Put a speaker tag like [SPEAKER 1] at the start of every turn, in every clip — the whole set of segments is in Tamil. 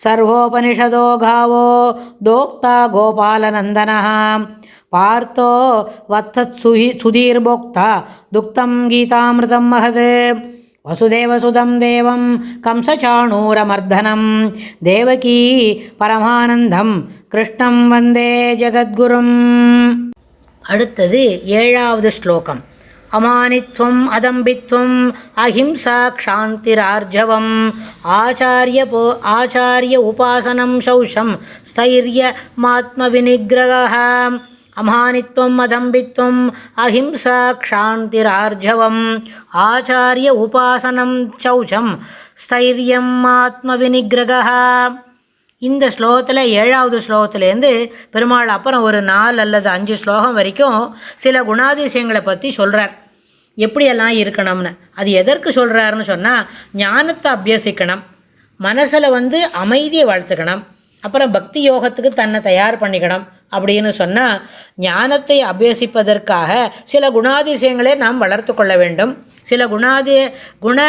[SPEAKER 1] ಸರ್ವೋಪನಿಷದೋ ಗಾವೋ ದೋಕ್ತ ಗೋಪಾಲನಂದನ ಪಾರ್ಥೋ ವತ್ಸತ್ಸುಹಿ ಸುಧೀರ್ಭೋಕ್ತ ದುಕ್ತಂ ಗೀತಾಮೃತಂ ಮಹತ್ ವಸುದೇವಸುಧಂ ದೇವಂ ಕಂಸಚಾಣೂರಮರ್ಧನಂ ದೇವಕೀ ಪರಮಾನಂದಂ கிருஷ்ணம் வந்தே ஜகத்குரும் அடுத்தது ஏழாவது ஸ்லோகம் अमानित्वम् अदम्बित्वम् अहिंसा क्षान्तिरार्जवम् आचार्यपो आचार्य उपासनं शौशं स्थैर्यमात्मविनिग्रहः अमानित्वम् अदम्बित्वम् अहिंसा क्षान्तिरार्जवम् आचार्य उपासनं शौचं स्थैर्यम् आत्मविनिग्रहः இந்த ஸ்லோகத்தில் ஏழாவது ஸ்லோகத்துலேருந்து பெருமாள் அப்புறம் ஒரு நாலு அல்லது அஞ்சு ஸ்லோகம் வரைக்கும் சில குணாதிசயங்களை பற்றி சொல்கிறார் எப்படியெல்லாம் இருக்கணும்னு. அது எதற்கு சொல்கிறாருன்னு சொன்னால் ஞானத்தை அபியசிக்கணும். மனசில் வந்து அமைதியை வளர்த்துக்கணும். அப்புறம் பக்தி யோகத்துக்கு தன்னை தயார் பண்ணிக்கணும் அப்படின்னு சொன்னால் ஞானத்தை அபியசிப்பதற்காக சில குணாதிசயங்களை நாம் வளர்த்து கொள்ள வேண்டும். சில குணாதி குண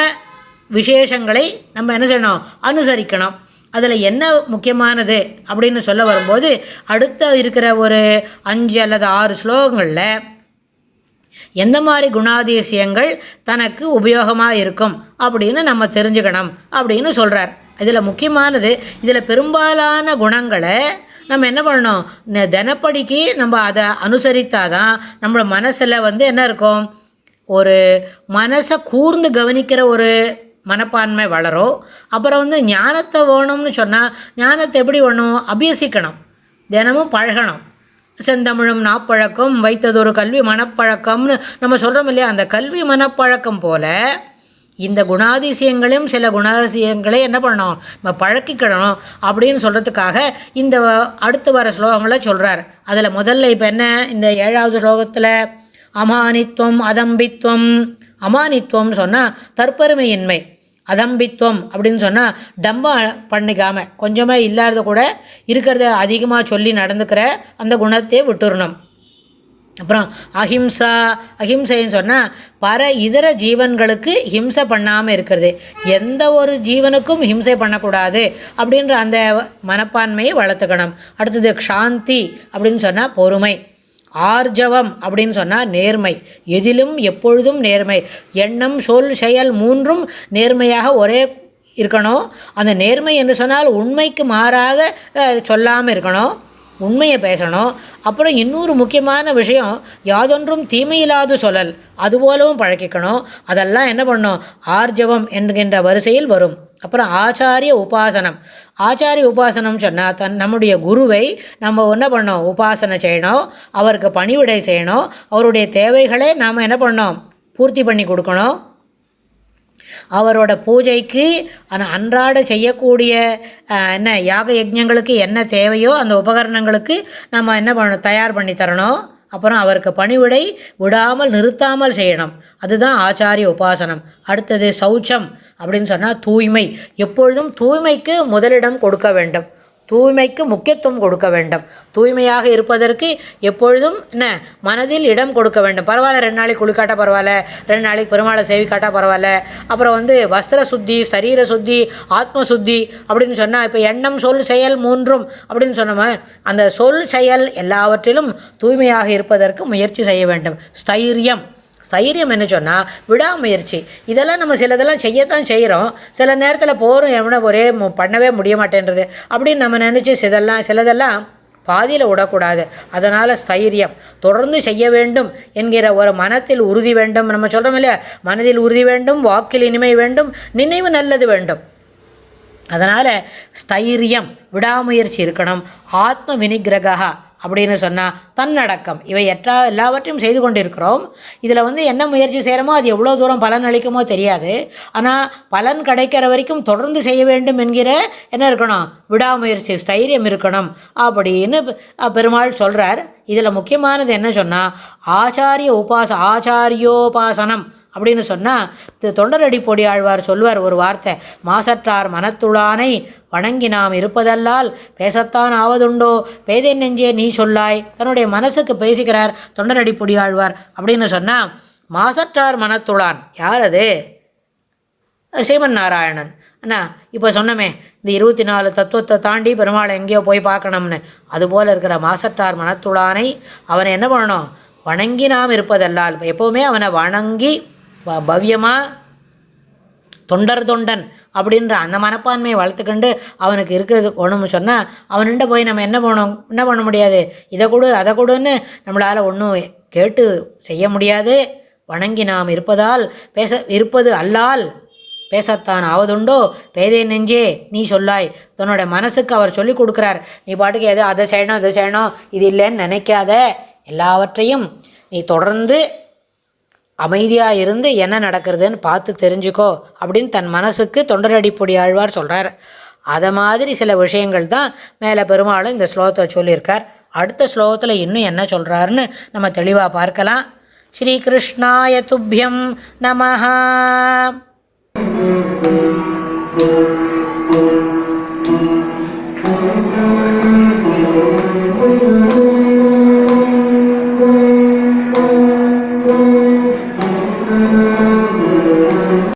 [SPEAKER 1] விசேஷங்களை நம்ம என்ன செய்யணும்? அனுசரிக்கணும். அதில் என்ன முக்கியமானது அப்படின்னு சொல்ல வரும்போது அடுத்த இருக்கிற ஒரு அஞ்சு அல்லது ஆறு ஸ்லோகங்களில் எந்த மாதிரி குணாதிசயங்கள் தனக்கு உபயோகமாக இருக்கும் அப்படின்னு நம்ம தெரிஞ்சுக்கணும் அப்படின்னு சொல்கிறார் இதில் முக்கியமானது இதில் பெரும்பாலான குணங்களை நம்ம என்ன பண்ணணும்? தினப்படிக்கு நம்ம அதை அனுசரித்தாதான் நம்மளோட மனசில் வந்து என்ன இருக்கும்? ஒரு மனசை கூர்ந்து கவனிக்கிற ஒரு மனப்பான்மை வளரும் அப்புறம் வந்து ஞானத்தை வேணும்னு சொன்னால் ஞானத்தை எப்படி வேணும்? அபியசிக்கணும். தினமும் பழகணும். செந்தமிழும் நாப்பழக்கம் வைத்ததொரு கல்வி மனப்பழக்கம்னு நம்ம சொல்கிறோம் இல்லையா? அந்த கல்வி மனப்பழக்கம் போல் இந்த குணாதிசயங்களையும் சில குணாதிசயங்களையும் என்ன பண்ணணும்? நம்ம பழக்கிக்கிடணும் அப்படின்னு சொல்கிறதுக்காக இந்த அடுத்து வர ஸ்லோகங்களை சொல்கிறார் அதில் முதல்ல இப்போ என்ன? இந்த ஏழாவது ஸ்லோகத்தில் அமானித்துவம் அதம்பித்துவம். அமானித்துவம்னு சொன்னால் தற்பெருமையின்மை. அதம்பித்துவம் அப்படின்னு சொன்னால் டம்பம் பண்ணிக்காம கொஞ்சமாக இல்லாத கூட இருக்கிறத அதிகமாக சொல்லி நடந்துக்கிற அந்த குணத்தை விட்டுறணும். அப்புறம் அஹிம்சா அஹிம்சைன்னு சொன்னால் பல இதர ஜீவன்களுக்கு ஹிம்சை பண்ணாமல் இருக்கிறது. எந்த ஒரு ஜீவனுக்கும் ஹிம்சை பண்ணக்கூடாது அப்படின்ற அந்த மனப்பான்மையை வளர்த்துக்கணும். அடுத்தது க்ஷாந்தி அப்படின்னு சொன்னால் பொறுமை. ஆர்ஜவம் அப்படின்னு சொன்னால் நேர்மை. எதிலும் எப்பொழுதும் நேர்மை. எண்ணம் சொல் செயல் மூன்றும் நேர்மையாக ஒரே இருக்கணும். அந்த நேர்மை என்று சொன்னால் உண்மைக்கு மாறாக சொல்லாமல் இருக்கணும். உண்மையை பேசணும். அப்புறம் இன்னொரு முக்கியமான விஷயம் யாதொன்றும் தீமையில்லாது சொல்லல். அதுபோலவும் பழக்கிக்கணும். அதெல்லாம் என்ன பண்ணணும் ஆர்ஜவம் என்கின்ற வரிசையில் வரும். அப்புறம் ஆச்சாரிய உபாசனம். ஆச்சாரிய உபாசனம் சொன்னால் தன் நம்முடைய குருவை நம்ம என்ன பண்ணோம்? உபாசனை செய்யணும் அவருக்கு பணிவிடை செய்யணும் அவருடைய தேவைகளை நாம் என்ன பண்ணோம்? பூர்த்தி பண்ணி கொடுக்கணும். அவரோட பூஜைக்கு அந்த அன்றாட செய்யக்கூடிய என்ன யாக யஜ்ஞங்களுக்கு என்ன தேவையோ அந்த உபகரணங்களுக்கு நம்ம என்ன பண்ணணும்? தயார் பண்ணி தரணும். அப்புறம் அவருக்கு பணிவிடை விடாமல் நிறுத்தாமல் செய்யணும். அதுதான் ஆச்சாரிய உபாசனம். அடுத்தது சௌச்சம் அப்படின்னு சொன்னால் தூய்மை. எப்பொழுதும் தூய்மைக்கு முதலிடம் கொடுக்க வேண்டும். தூய்மைக்கு முக்கியத்துவம் கொடுக்க வேண்டும். தூய்மையாக இருப்பதற்கு எப்பொழுதும் என்ன? மனதில் இடம் கொடுக்க வேண்டும். பரவாயில்ல ரெண்டு நாளைக்கு குளிக்காட்டா பரவாயில்ல ரெண்டு நாளைக்கு பெருமாளை சேவிக்காட்டா பரவாயில்ல. அப்புறம் வந்து வஸ்திர சுத்தி சரீர சுத்தி ஆத்ம சுத்தி அப்படின்னு சொன்னால் இப்போ எண்ணம் சொல் செயல் மூன்றும் அப்படின்னு சொன்னோம் அந்த சொல் செயல் எல்லாவற்றிலும் தூய்மையாக இருப்பதற்கு முயற்சி செய்ய வேண்டும். ஸ்தைரியம். தைரியம் என்ன சொன்னால் விடாமுயற்சி. இதெல்லாம் நம்ம சிலதெல்லாம் செய்யத்தான் செய்கிறோம் சில நேரத்தில் போகிறோம் எவனை ஒரே பண்ணவே முடிய மாட்டேன்றது அப்படின்னு நம்ம நினச்சி சிதெல்லாம் சிலதெல்லாம் பாதியில் விடக்கூடாது. அதனால் ஸ்தைரியம். தொடர்ந்து செய்ய வேண்டும் என்கிற ஒரு மனத்தில் உறுதி வேண்டும். நம்ம சொல்கிறோம் இல்லையா? மனதில் உறுதி வேண்டும் வாக்கில் இனிமை வேண்டும் நினைவு நல்லது வேண்டும். அதனால் ஸ்தைரியம் விடாமுயற்சி இருக்கணும். ஆத்ம வினிகிரகா அப்படின்னு சொன்னால் தன்னடக்கம். இவை எற்றா எல்லாவற்றையும் செய்து கொண்டிருக்கிறோம். இதில் வந்து என்ன முயற்சி செய்கிறோமோ அது எவ்வளோ தூரம் பலன் அளிக்குமோ தெரியாது. ஆனால் பலன் கிடைக்கிற வரைக்கும் தொடர்ந்து செய்ய வேண்டும் என்கிற என்ன இருக்கணும்? விடாமுயற்சி ஸ்தைரியம் இருக்கணும். அப்படின்னு பெ- பெருமாள் சொல்கிறார் இதில் முக்கியமானது என்ன சொன்னால் ஆச்சாரிய உபாச ஆச்சாரியோபாசனம். அப்படின்னு சொன்னால் தொண்டரடி பொடி ஆழ்வார் சொல்வார் ஒரு வார்த்தை மாசற்றார் மனத்துளானை வணங்கி நாம் இருப்பதல்லால் பேசத்தான் ஆவதுண்டோ? பேதை நெஞ்சே நீ சொல்லாய். தன்னுடைய மனசுக்கு பேசுகிறார் தொண்டரடி பொடி ஆழ்வார் அப்படின்னு சொன்னால் மாசற்றார் மனத்துளான். யார் அது? ஸ்ரீமன் நாராயணன். அண்ணா இப்போ சொன்னமே இந்த இருபத்தி நாலு தத்துவத்தை தாண்டி பெருமாளை எங்கேயோ போய் பார்க்கணும்னு. அதுபோல் இருக்கிற மாசற்றார் மனத்துளானை அவனை என்ன பண்ணணும்? வணங்கி நாம் இருப்பதல்லால் எப்போவுமே அவனை வணங்கி பவ்யமாக தொண்டர் தொண்டன் அப்படின்ற அந்த மனப்பான்மையை வளர்த்துக்கண்டு அவனுக்கு இருக்கிறது ஒன்றும் சொன்னால் அவன்கிட்ட போய் நம்ம என்ன பண்ணோம் என்ன பண்ண முடியாது? இதை கொடு அதை கொடுன்னு நம்மளால் ஒன்றும் கேட்டு செய்ய முடியாது. வணங்கி நாம் இருப்பதால் பேச இருப்பது அல்லால். பேசத்தான் ஆவதுண்டோ? பேதே நெஞ்சே நீ சொல்லாய். தன்னோட மனசுக்கு அவர் சொல்லி கொடுக்குறார். நீ பாட்டுக்கு எது அதை செய்யணும் இதை செய்யணும் இது இல்லைன்னு நினைக்காத. எல்லாவற்றையும் நீ தொடர்ந்து அமைதியாக இருந்து என்ன நடக்கிறதுன்னு பார்த்து தெரிஞ்சுக்கோ அப்படின்னு தன் மனசுக்கு தொண்டரடிப்பொடி ஆழ்வார் சொல்கிறார் அதை மாதிரி சில விஷயங்கள் தான் மேலே பெருமாளும் இந்த ஸ்லோகத்தை சொல்லியிருக்கார். அடுத்த ஸ்லோகத்தில் இன்னும் என்ன சொல்கிறாருன்னு நம்ம தெளிவாக பார்க்கலாம். ஸ்ரீ கிருஷ்ணாய துப்பியம் நமஹா.